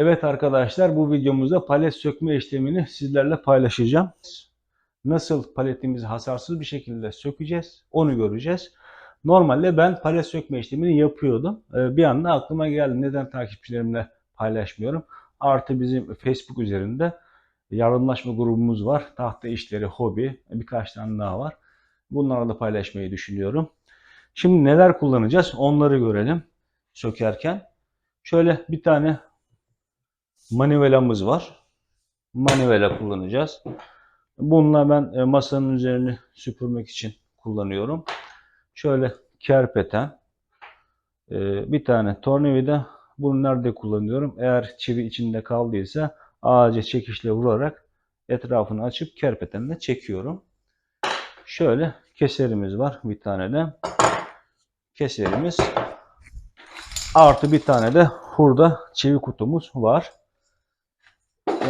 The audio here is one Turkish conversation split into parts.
Evet arkadaşlar bu videomuzda palet sökme işlemini sizlerle paylaşacağım. Nasıl paletimizi hasarsız bir şekilde sökeceğiz onu göreceğiz. Normalde ben palet sökme işlemini yapıyordum. Ee, Bir anda aklıma geldi neden takipçilerimle paylaşmıyorum. Artı bizim Facebook üzerinde yardımlaşma grubumuz var. Tahta işleri, hobi birkaç tane daha var. Bunları da paylaşmayı düşünüyorum. Şimdi neler kullanacağız onları görelim sökerken. Şöyle bir tane manivelamız var. Manivela kullanacağız. Bununla ben e, masanın üzerini süpürmek için kullanıyorum. Şöyle kerpeten, e, bir tane tornavida. Bunu nerede kullanıyorum? Eğer çivi içinde kaldıysa ağaca çekişle vurarak etrafını açıp kerpetenle çekiyorum. Şöyle keserimiz var bir tane de. Keserimiz artı bir tane de hurda çivi kutumuz var.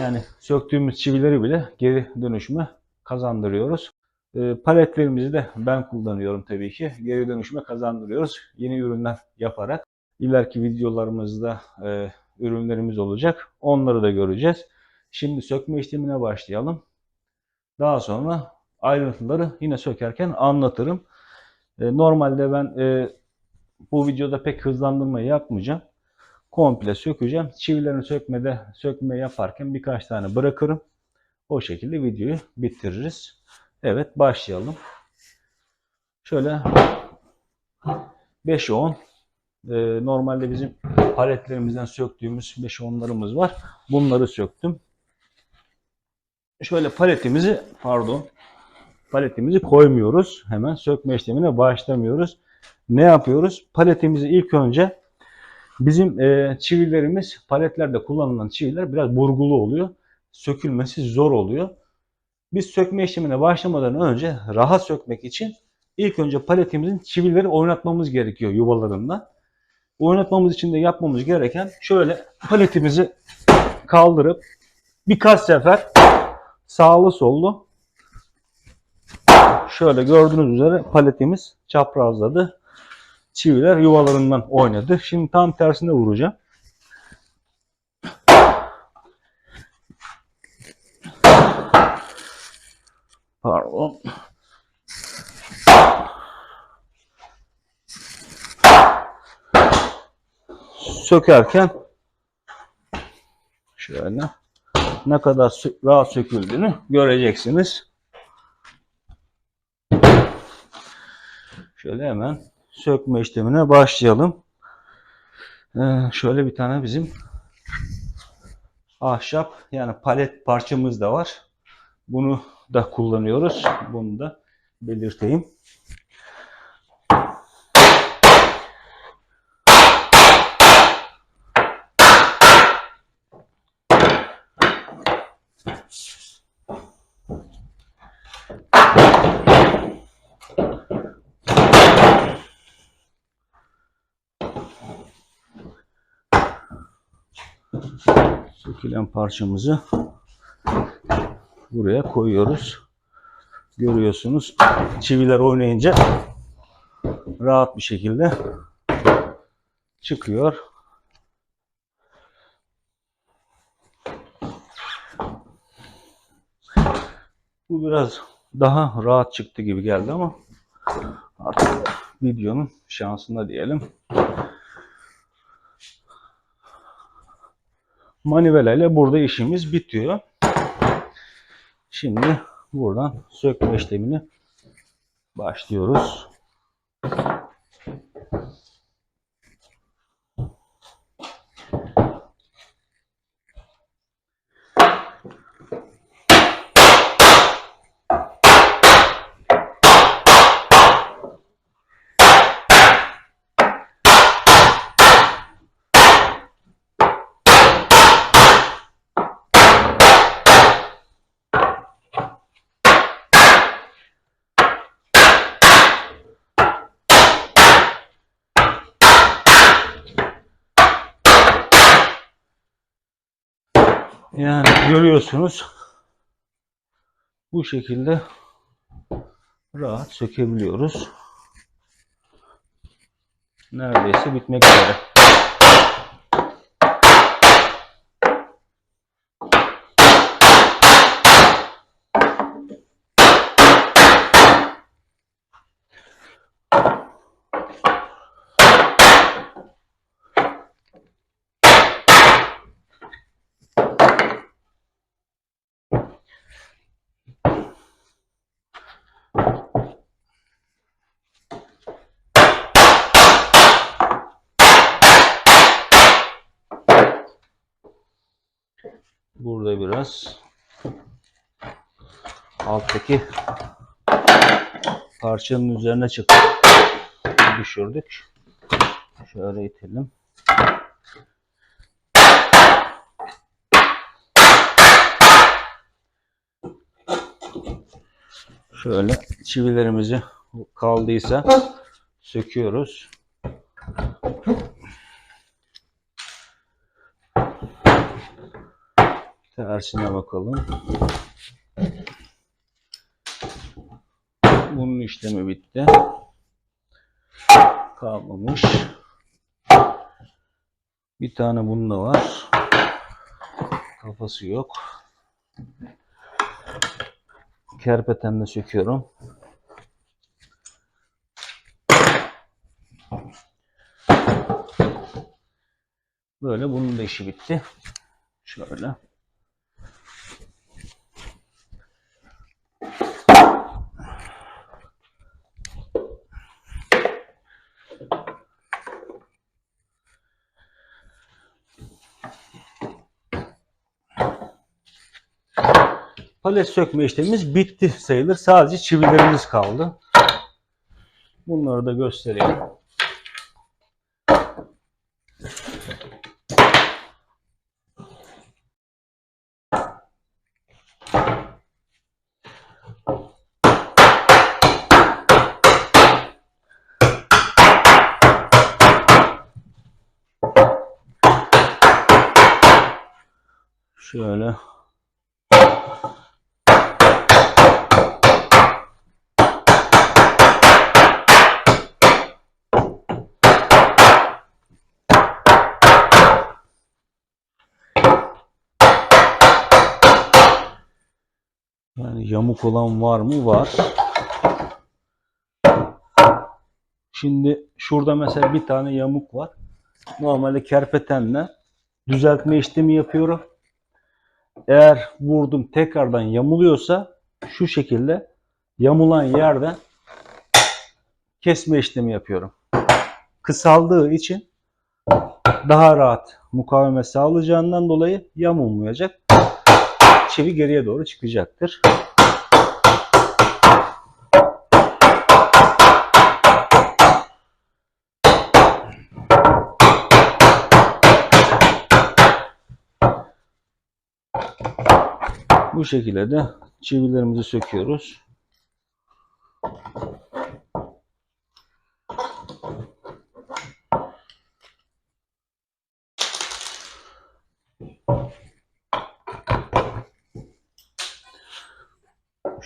Yani söktüğümüz çivileri bile geri dönüşüme kazandırıyoruz. E, paletlerimizi de ben kullanıyorum tabii ki. Geri dönüşüme kazandırıyoruz. Yeni ürünler yaparak. İleriki videolarımızda e, ürünlerimiz olacak. Onları da göreceğiz. Şimdi sökme işlemine başlayalım. Daha sonra ayrıntıları yine sökerken anlatırım. E, normalde ben e, bu videoda pek hızlandırma yapmayacağım komple sökeceğim. Çivilerini sökmede sökme yaparken birkaç tane bırakırım. O şekilde videoyu bitiririz. Evet başlayalım. Şöyle 5 10 ee, normalde bizim paletlerimizden söktüğümüz 5 onlarımız var. Bunları söktüm. Şöyle paletimizi pardon paletimizi koymuyoruz. Hemen sökme işlemine başlamıyoruz. Ne yapıyoruz? Paletimizi ilk önce Bizim e, çivilerimiz paletlerde kullanılan çiviler biraz burgulu oluyor. Sökülmesi zor oluyor. Biz sökme işlemine başlamadan önce rahat sökmek için ilk önce paletimizin çivileri oynatmamız gerekiyor yuvalarında. Oynatmamız için de yapmamız gereken şöyle paletimizi kaldırıp birkaç sefer sağlı sollu şöyle gördüğünüz üzere paletimiz çaprazladı çiviler yuvalarından oynadı. Şimdi tam tersine vuracağım. Pardon. Sökerken şöyle ne kadar rahat söküldüğünü göreceksiniz. Şöyle hemen sökme işlemine başlayalım. Ee, şöyle bir tane bizim ahşap yani palet parçamız da var. Bunu da kullanıyoruz. Bunu da belirteyim. Sökülen parçamızı buraya koyuyoruz. Görüyorsunuz çiviler oynayınca rahat bir şekilde çıkıyor. Bu biraz daha rahat çıktı gibi geldi ama artık videonun şansında diyelim. Manivela ile burada işimiz bitiyor. Şimdi buradan sökme işlemini başlıyoruz. Yani görüyorsunuz bu şekilde rahat sökebiliyoruz. Neredeyse bitmek üzere. Burada biraz alttaki parçanın üzerine çıktı. Düşürdük. Şöyle itelim. Şöyle çivilerimizi kaldıysa söküyoruz. Tersine bakalım. Bunun işlemi bitti. Kalmamış. Bir tane bunda var. Kafası yok. Kerpetenle söküyorum. Böyle bunun da işi bitti. Şöyle. Palet sökme işlemimiz bitti sayılır. Sadece çivilerimiz kaldı. Bunları da göstereyim. Şöyle Yani yamuk olan var mı? Var. Şimdi şurada mesela bir tane yamuk var. Normalde kerpetenle düzeltme işlemi yapıyorum. Eğer vurdum tekrardan yamuluyorsa şu şekilde yamulan yerden kesme işlemi yapıyorum. Kısaldığı için daha rahat mukavemet sağlayacağından dolayı yamulmayacak çivi geriye doğru çıkacaktır. Bu şekilde de çivilerimizi söküyoruz.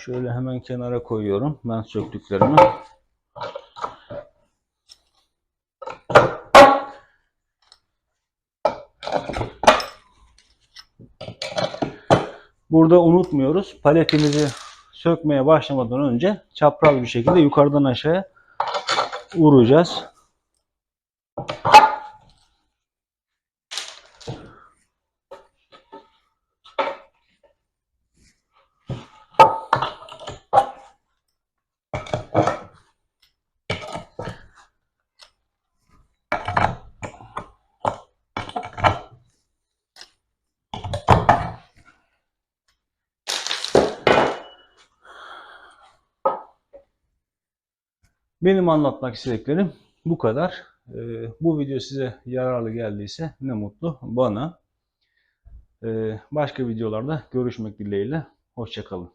Şöyle hemen kenara koyuyorum ben söktüklerimi. Burada unutmuyoruz. Paletimizi sökmeye başlamadan önce çapraz bir şekilde yukarıdan aşağıya vuracağız. Benim anlatmak istediklerim bu kadar. Ee, bu video size yararlı geldiyse ne mutlu bana. Ee, başka videolarda görüşmek dileğiyle. Hoşçakalın.